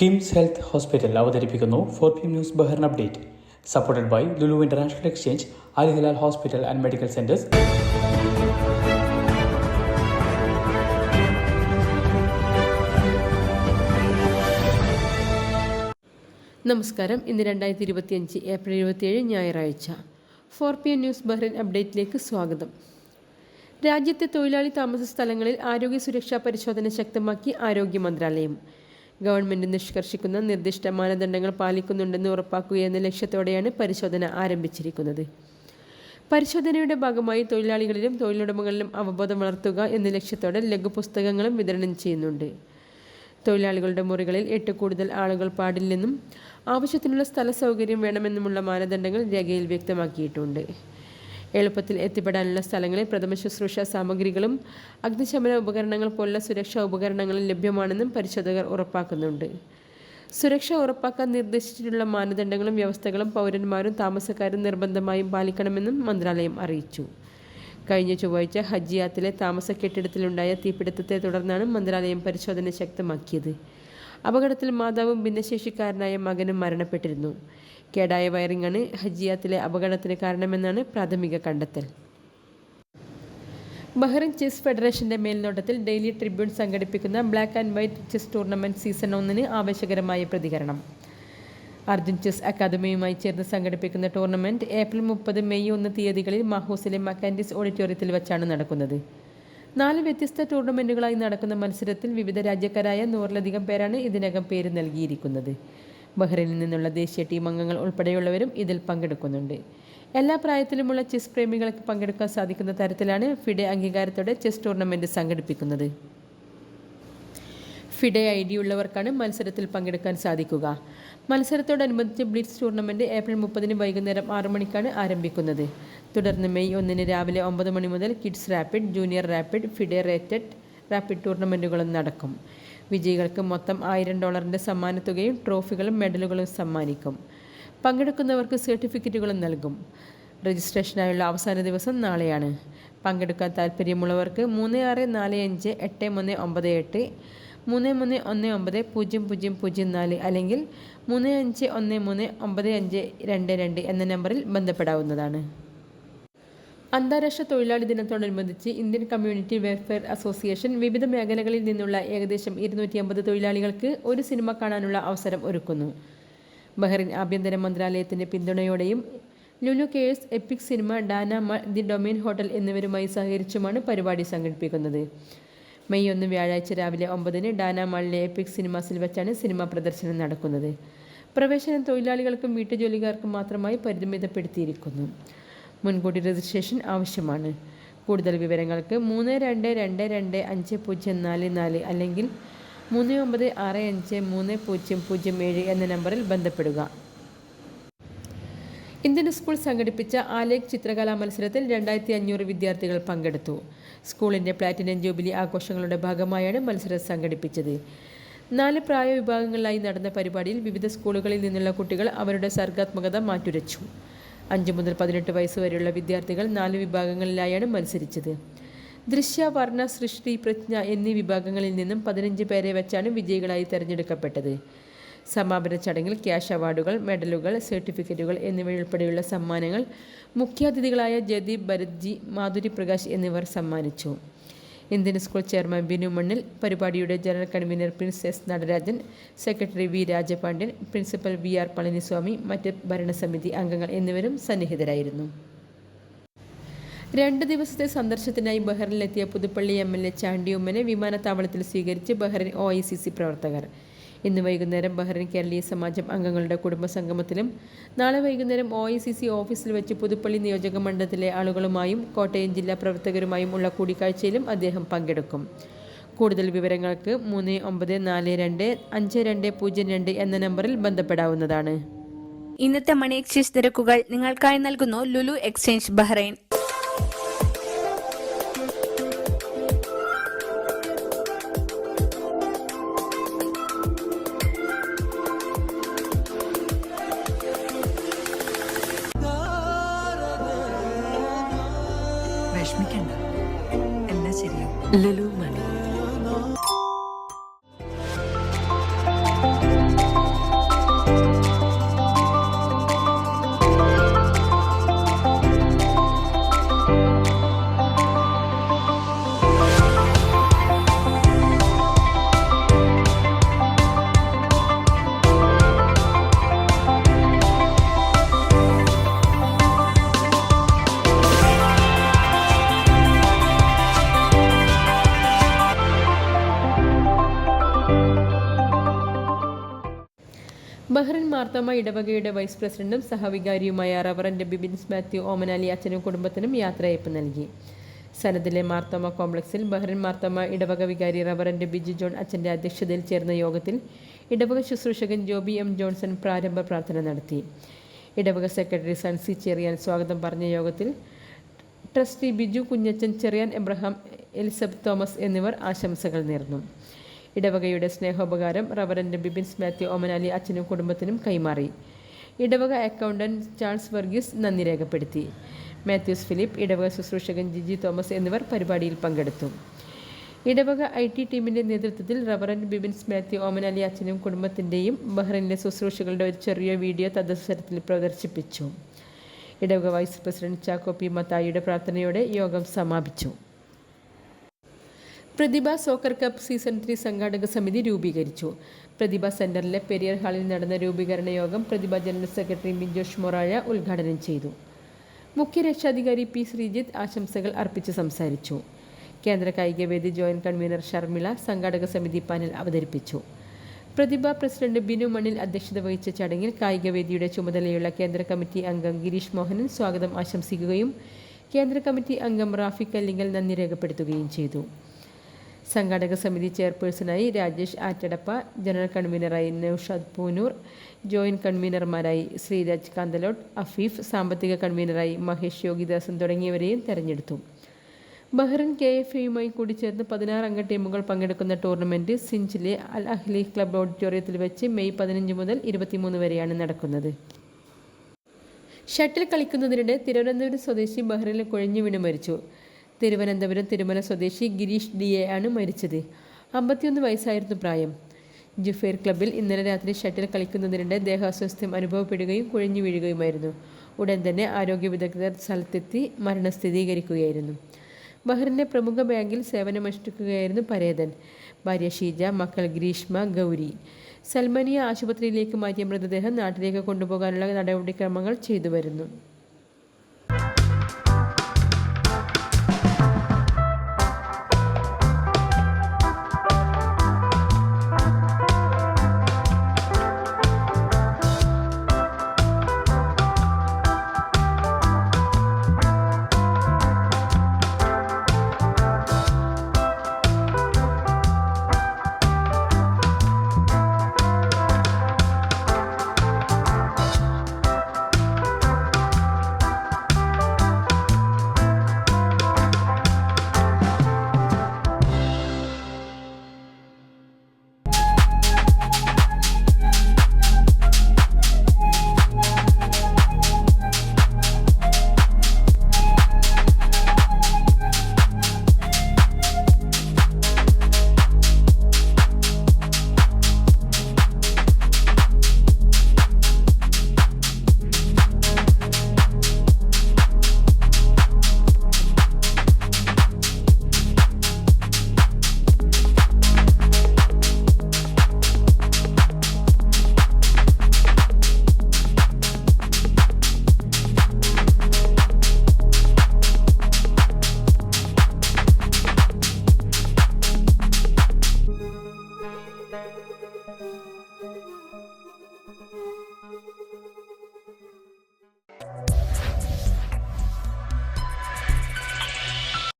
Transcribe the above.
KIMS health hospital അവതരിപ്പിക്കുന്നു four P news Bahrain update. Supported by Lulu international exchange al hospital and medical centres. നമസ്കാരം. ഇന്ന് രണ്ടായിരത്തി ഇരുപത്തിയഞ്ച് April ഇരുപത്തിയേഴ് ഞായറാഴ്ച. Four P N news Bahrain അപ്ഡേറ്റിലേക്ക് സ്വാഗതം. രാജ്യത്തെ തൊഴിലാളി താമസ സ്ഥലങ്ങളിൽ ആരോഗ്യ സുരക്ഷാ പരിശോധന ശക്തമാക്കി ആരോഗ്യ മന്ത്രാലയം. ഗവൺമെന്റ് നിഷ്കർഷിക്കുന്ന നിർദ്ദിഷ്ട മാനദണ്ഡങ്ങൾ പാലിക്കുന്നുണ്ടെന്ന് ഉറപ്പാക്കുക എന്ന ലക്ഷ്യത്തോടെയാണ് പരിശോധന ആരംഭിച്ചിരിക്കുന്നത്. പരിശോധനയുടെ ഭാഗമായി തൊഴിലാളികളിലും തൊഴിലുടമകളിലും അവബോധം വളർത്തുക എന്ന ലക്ഷ്യത്തോടെ ലഘുപുസ്തകങ്ങളും വിതരണം ചെയ്യുന്നുണ്ട്. തൊഴിലാളികളുടെ മുറികളിൽ എട്ട് കൂടുതൽ ആളുകൾ പാടില്ലെന്നും ആവശ്യത്തിനുള്ള സ്ഥല സൗകര്യം വേണമെന്നുമുള്ള മാനദണ്ഡങ്ങൾ രേഖയിൽ വ്യക്തമാക്കിയിട്ടുണ്ട്. എളുപ്പത്തിൽ എത്തിപ്പെടാനുള്ള സ്ഥലങ്ങളിൽ പ്രഥമ ശുശ്രൂഷ സാമഗ്രികളും അഗ്നിശമന ഉപകരണങ്ങൾ പോലുള്ള സുരക്ഷാ ഉപകരണങ്ങളും ലഭ്യമാണെന്നും പരിശോധകർ ഉറപ്പാക്കുന്നുണ്ട്. സുരക്ഷ ഉറപ്പാക്കാൻ നിർദ്ദേശിച്ചിട്ടുള്ള മാനദണ്ഡങ്ങളും വ്യവസ്ഥകളും പൗരന്മാരും താമസക്കാരും നിർബന്ധമായും പാലിക്കണമെന്നും മന്ത്രാലയം അറിയിച്ചു. കഴിഞ്ഞ ചൊവ്വാഴ്ച ഹജ്ജിയാത്തിലെ താമസ കെട്ടിടത്തിലുണ്ടായ തീപിടുത്തത്തെ തുടർന്നാണ് മന്ത്രാലയം പരിശോധന ശക്തമാക്കിയത്. അപകടത്തിൽ മാതാവും ഭിന്നശേഷിക്കാരനായ മകനും മരണപ്പെട്ടിരുന്നു. കേടായ വയറിംഗാണ് ഹജിയാത്തിലെ അപകടത്തിന് കാരണമെന്നാണ് പ്രാഥമിക കണ്ടെത്തൽ. ബഹ്റിൻ ചെസ് ഫെഡറേഷന്റെ മേൽനോട്ടത്തിൽ ഡെയിലി ട്രിബ്യൂൺ സംഘടിപ്പിക്കുന്ന black and white chess tournament season ഒന്നിന് ആവേശകരമായ പ്രതികരണം. അർജുൻ ചെസ് അക്കാദമിയുമായി ചേർന്ന് സംഘടിപ്പിക്കുന്ന ടൂർണമെന്റ് ഏപ്രിൽ മുപ്പത് മെയ് ഒന്ന് തീയതികളിൽ മാഹൂസിലെ മക്കാൻഡിസ് ഓഡിറ്റോറിയത്തിൽ വെച്ചാണ് നടക്കുന്നത്. നാല് വ്യത്യസ്ത ടൂർണമെന്റുകളായി നടക്കുന്ന മത്സരത്തിൽ വിവിധ രാജ്യക്കാരായ നൂറിലധികം പേരാണ് ഇതിനകം പേര് നൽകിയിരിക്കുന്നത്. ബഹ്റൈനിൽ നിന്നുള്ള ദേശീയ ടീം അംഗങ്ങൾ ഉൾപ്പെടെയുള്ളവരും ഇതിൽ പങ്കെടുക്കുന്നുണ്ട്. എല്ലാ പ്രായത്തിലുമുള്ള ചെസ് പ്രേമികൾക്ക് പങ്കെടുക്കാൻ സാധിക്കുന്ന തരത്തിലാണ് ഫിഡെ അംഗീകാരത്തോടെ ചെസ് ടൂർണമെന്റ് സംഘടിപ്പിക്കുന്നത്. ഫിഡെ ഐ ഡി ഉള്ളവർക്കാണ് മത്സരത്തിൽ പങ്കെടുക്കാൻ സാധിക്കുക. മത്സരത്തോടനുബന്ധിച്ച് ബ്ലിറ്റ്സ് ടൂർണമെന്റ് ഏപ്രിൽ മുപ്പതിന് വൈകുന്നേരം ആറു മണിക്കാണ് ആരംഭിക്കുന്നത്. തുടർന്ന് മെയ് ഒന്നിന് രാവിലെ ഒമ്പത് മണി മുതൽ kids rapid junior rapid FIDE rated rapid ടൂർണമെന്റുകളും നടക്കും. വിജയികൾക്ക് മൊത്തം ആയിരം ഡോളറിന്റെ സമ്മാനത്തുകയും ട്രോഫികളും മെഡലുകളും സമ്മാനിക്കും. പങ്കെടുക്കുന്നവർക്ക് സർട്ടിഫിക്കറ്റുകളും നൽകും. രജിസ്ട്രേഷനായുള്ള അവസാന ദിവസം നാളെയാണ്. പങ്കെടുക്കാൻ താൽപ്പര്യമുള്ളവർക്ക് മൂന്ന് ആറ് നാല് അഞ്ച് എട്ട് മൂന്ന് ഒമ്പത് എട്ട് മൂന്ന് മൂന്ന് ഒന്ന് ഒമ്പത് പൂജ്യം പൂജ്യം പൂജ്യം നാല് അല്ലെങ്കിൽ മൂന്ന് അഞ്ച് ഒന്ന് മൂന്ന് ഒമ്പത് അഞ്ച് രണ്ട് രണ്ട് എന്ന നമ്പറിൽ ബന്ധപ്പെടാവുന്നതാണ്. അന്താരാഷ്ട്ര തൊഴിലാളി ദിനത്തോടനുബന്ധിച്ച് ഇന്ത്യൻ കമ്മ്യൂണിറ്റി വെൽഫെയർ അസോസിയേഷൻ വിവിധ മേഖലകളിൽ നിന്നുള്ള ഏകദേശം ഇരുന്നൂറ്റി അമ്പത് തൊഴിലാളികൾക്ക് ഒരു സിനിമ കാണാനുള്ള അവസരം ഒരുക്കുന്നു. ബഹ്റിൻ ആഭ്യന്തര മന്ത്രാലയത്തിന്റെ പിന്തുണയോടെയും Lulu Cares Epic Cinema Dana The Domain Hotel എന്നിവരുമായി സഹകരിച്ചുമാണ് പരിപാടി സംഘടിപ്പിക്കുന്നത്. മെയ് ഒന്ന് വ്യാഴാഴ്ച രാവിലെ ഒമ്പതിന് ഡാന മാളിലെ എപ്പിക് സിനിമാസിൽ വെച്ചാണ് സിനിമ പ്രദർശനം നടക്കുന്നത്. പ്രവേശനം തൊഴിലാളികൾക്കും വീട്ടുജോലിക്കാർക്കും മാത്രമായി പരിമിതപ്പെടുത്തിയിരിക്കുന്നു. മുൻകൂട്ടി രജിസ്ട്രേഷൻ ആവശ്യമാണ്. കൂടുതൽ വിവരങ്ങൾക്ക് മൂന്ന് രണ്ട് രണ്ട് രണ്ട് അഞ്ച് പൂജ്യം നാല് നാല് അല്ലെങ്കിൽ മൂന്ന് ഒമ്പത് ആറ് അഞ്ച് മൂന്ന് പൂജ്യം പൂജ്യം ഏഴ് എന്ന നമ്പറിൽ ബന്ധപ്പെടുക. ഇന്ത്യൻ സ്കൂൾ സംഘടിപ്പിച്ച ആലേഖ് ചിത്രകലാ മത്സരത്തിൽ രണ്ടായിരത്തി അഞ്ഞൂറ് വിദ്യാർത്ഥികൾ പങ്കെടുത്തു. സ്കൂളിന്റെ പ്ലാറ്റിനം ജൂബിലി ആഘോഷങ്ങളുടെ ഭാഗമായാണ് മത്സരം സംഘടിപ്പിച്ചത്. നാല് പ്രായ വിഭാഗങ്ങളിലായി നടന്ന പരിപാടിയിൽ വിവിധ സ്കൂളുകളിൽ നിന്നുള്ള കുട്ടികൾ അവരുടെ സർഗാത്മകത മാറ്റുരച്ചു. അഞ്ച് മുതൽ പതിനെട്ട് വയസ്സ് വരെയുള്ള വിദ്യാർത്ഥികൾ നാല് വിഭാഗങ്ങളിലായാണ് മത്സരിച്ചത്. ദൃശ്യ വർണ സൃഷ്ടി പ്രജ്ഞ എന്നീ വിഭാഗങ്ങളിൽ നിന്നും പതിനഞ്ച് പേരെ വെച്ചാണ് വിജയികളായി തിരഞ്ഞെടുക്കപ്പെട്ടത്. സമാപന ചടങ്ങിൽ ക്യാഷ് അവാർഡുകൾ മെഡലുകൾ സർട്ടിഫിക്കറ്റുകൾ എന്നിവയുൾപ്പെടെയുള്ള സമ്മാനങ്ങൾ മുഖ്യാതിഥികളായ ജദീപ് ഭരത്ജി മാധുരി പ്രകാശ് എന്നിവർ സമ്മാനിച്ചു. Indian school chairman Binu Mannil പരിപാടിയുടെ general convener Prince S Natarajan secretary V Rajapandian principal V R Palaniswami മറ്റ് ഭരണസമിതി അംഗങ്ങൾ എന്നിവരും സന്നിഹിതരായിരുന്നു. രണ്ട് ദിവസത്തെ സന്ദർശനത്തിനായി ബഹ്റിനിലെത്തിയ പുതുപ്പള്ളി എം എൽ എ ചാണ്ടിയുമ്മനെ വിമാനത്താവളത്തിൽ സ്വീകരിച്ച് Bahrain O I C C പ്രവർത്തകർ ഇന്ന് വൈകുന്നേരം ബഹ്റൈൻ കേരളീയ സമാജം അംഗങ്ങളുടെ കുടുംബ സംഗമത്തിലും നാളെ വൈകുന്നേരം ഒ ഓഫീസിൽ വെച്ച് പുതുപ്പള്ളി നിയോജക മണ്ഡലത്തിലെ ആളുകളുമായും കോട്ടയം ജില്ലാ പ്രവർത്തകരുമായും ഉള്ള കൂടിക്കാഴ്ചയിലും അദ്ദേഹം പങ്കെടുക്കും. കൂടുതൽ വിവരങ്ങൾക്ക് മൂന്ന് ഒമ്പത് നാല് രണ്ട് അഞ്ച് രണ്ട് പൂജ്യം രണ്ട് എന്ന നമ്പറിൽ ബന്ധപ്പെടാവുന്നതാണ്. ഇന്നത്തെ മണി എക്സ്ചേഞ്ച് നിരക്കുകൾ നിങ്ങൾക്കായി നൽകുന്നു ലുലു എക്സ്ചേഞ്ച് ബഹ്റൈൻ. లులు മാർത്തോമ ഇടവകയുടെ വൈസ് പ്രസിഡന്റും സഹവികാരിയുമായ റവറന്റ് ബിബിൻസ് മാത്യു ഓമനാലി അച്ഛനും കുടുംബത്തിനും യാത്രയയപ്പ് നൽകി. സനദിലെ മാർത്തോമ കോംപ്ലക്സിൽ ബഹ്റിൻ മാർത്തോമ ഇടവക വികാരി റവറന്റ് ബിജി ജോൺ അച്ഛന്റെ അധ്യക്ഷതയിൽ ചേർന്ന യോഗത്തിൽ ഇടവക ശുശ്രൂഷകൻ ജോബി എം ജോൺസൺ പ്രാരംഭ പ്രാർത്ഥന നടത്തി. ഇടവക സെക്രട്ടറി സൺസി ചെറിയാൻ സ്വാഗതം പറഞ്ഞ യോഗത്തിൽ trustee Biju Kunjachan Cherian Abraham Elizabeth Thomas എന്നിവർ ആശംസകൾ നേർന്നു. ഇടവകയുടെ സ്നേഹോപകാരം റവറന്റ് ബിബിൻസ് മാത്യു ഒമനാലി അച്ഛനും കുടുംബത്തിനും കൈമാറി. ഇടവക അക്കൗണ്ടന്റ് ചാൾസ് വർഗീസ് നന്ദി രേഖപ്പെടുത്തി. മാത്യൂസ് ഫിലിപ്പ് ഇടവക ശുശ്രൂഷകൻ ജിജി തോമസ് എന്നിവർ പരിപാടിയിൽ പങ്കെടുത്തു. ഇടവക ഐ ടി ടീമിന്റെ നേതൃത്വത്തിൽ റവറൻ ബിബിൻസ് മാത്യു ഓമനാലി അച്ഛനും കുടുംബത്തിന്റെയും ബഹ്റൈനിലെ ശുശ്രൂഷകളുടെ ഒരു ചെറിയ വീഡിയോ തദ്ദേശത്തിൽ പ്രദർശിപ്പിച്ചു. ഇടവക വൈസ് പ്രസിഡന്റ് ചാക്കോ പി മത്തായിയുടെ പ്രാർത്ഥനയോടെ യോഗം സമാപിച്ചു. Prathibha soccer cup season three സംഘാടക സമിതി രൂപീകരിച്ചു. പ്രതിഭ സെന്ററിലെ പെരിയർ ഹാളിൽ നടന്ന രൂപീകരണ യോഗം പ്രതിഭ ജനറൽ സെക്രട്ടറി മിജോഷ് മൊറാഴ ഉദ്ഘാടനം ചെയ്തു. മുഖ്യ രക്ഷാധികാരി പി ശ്രീജിത്ത് ആശംസകൾ അർപ്പിച്ച് സംസാരിച്ചു. കേന്ദ്ര കായികവേദി ജോയിന്റ് കൺവീനർ ഷർമിള സംഘാടക സമിതി പാനൽ അവതരിപ്പിച്ചു. പ്രതിഭ പ്രസിഡന്റ് ബിനു മണിൽ അധ്യക്ഷത വഹിച്ച ചടങ്ങിൽ കായികവേദിയുടെ ചുമതലയുള്ള കേന്ദ്ര കമ്മിറ്റി അംഗം ഗിരീഷ് മോഹനൻ സ്വാഗതം ആശംസിക്കുകയും കേന്ദ്ര കമ്മിറ്റി അംഗം റാഫിക് അല്ലിങ്കൽ നന്ദി രേഖപ്പെടുത്തുകയും ചെയ്തു. സംഘാടക സമിതി ചെയർപേഴ്സണായി രാജേഷ് ആറ്റടപ്പ ജനറൽ കൺവീനറായി നൌഷാദ് പൂനൂർ ജോയിന്റ് കൺവീനർമാരായി ശ്രീരാജ് കാന്തലോട്ട് അഫീഫ് സാമ്പത്തിക കൺവീനറായി മഹേഷ് യോഗിദാസൻ തുടങ്ങിയവരെയും തെരഞ്ഞെടുത്തു. ബഹ്റിൻ കെ എഫ് എയുമായി കൂടി ചേർന്ന് പതിനാറ് അംഗ ടീമുകൾ പങ്കെടുക്കുന്ന ടൂർണമെന്റ് സിഞ്ചിലെ അൽ അഹ്ലി ക്ലബ് ഓഡിറ്റോറിയത്തിൽ വെച്ച് മെയ് പതിനഞ്ച് മുതൽ ഇരുപത്തിമൂന്ന് വരെയാണ് നടക്കുന്നത്. ഷട്ടിൽ കളിക്കുന്നതിനിടെ തിരുവനന്തപുരം സ്വദേശി ബഹ്റിനെ കുഴഞ്ഞു വീണ് മരിച്ചു. തിരുവനന്തപുരം തിരുമല സ്വദേശി ഗിരീഷ് ഡി എ ആണ് മരിച്ചത്. അമ്പത്തിയൊന്ന് വയസ്സായിരുന്നു പ്രായം. ജുഫേർ ക്ലബ്ബിൽ ഇന്നലെ രാത്രി ഷട്ടിൽ കളിക്കുന്നതിനിടെ ദേഹാസ്വാസ്ഥ്യം അനുഭവപ്പെടുകയും കുഴഞ്ഞു വീഴുകയുമായിരുന്നു. ഉടൻ തന്നെ ആരോഗ്യ വിദഗ്ധർ സ്ഥലത്തെത്തി മരണം സ്ഥിരീകരിക്കുകയായിരുന്നു ബഹ്റിന്റെ പ്രമുഖ ബാങ്കിൽ സേവനമനുഷ്ഠിക്കുകയായിരുന്നു പരേതൻ. ഭാര്യ ഷീജ മക്കൾ ഗ്രീഷ്മ ഗൗരി. സൽമനിയ ആശുപത്രിയിലേക്ക് മാറ്റിയ മൃതദേഹം നാട്ടിലേക്ക് കൊണ്ടുപോകാനുള്ള നടപടിക്രമങ്ങൾ ചെയ്തു വരുന്നു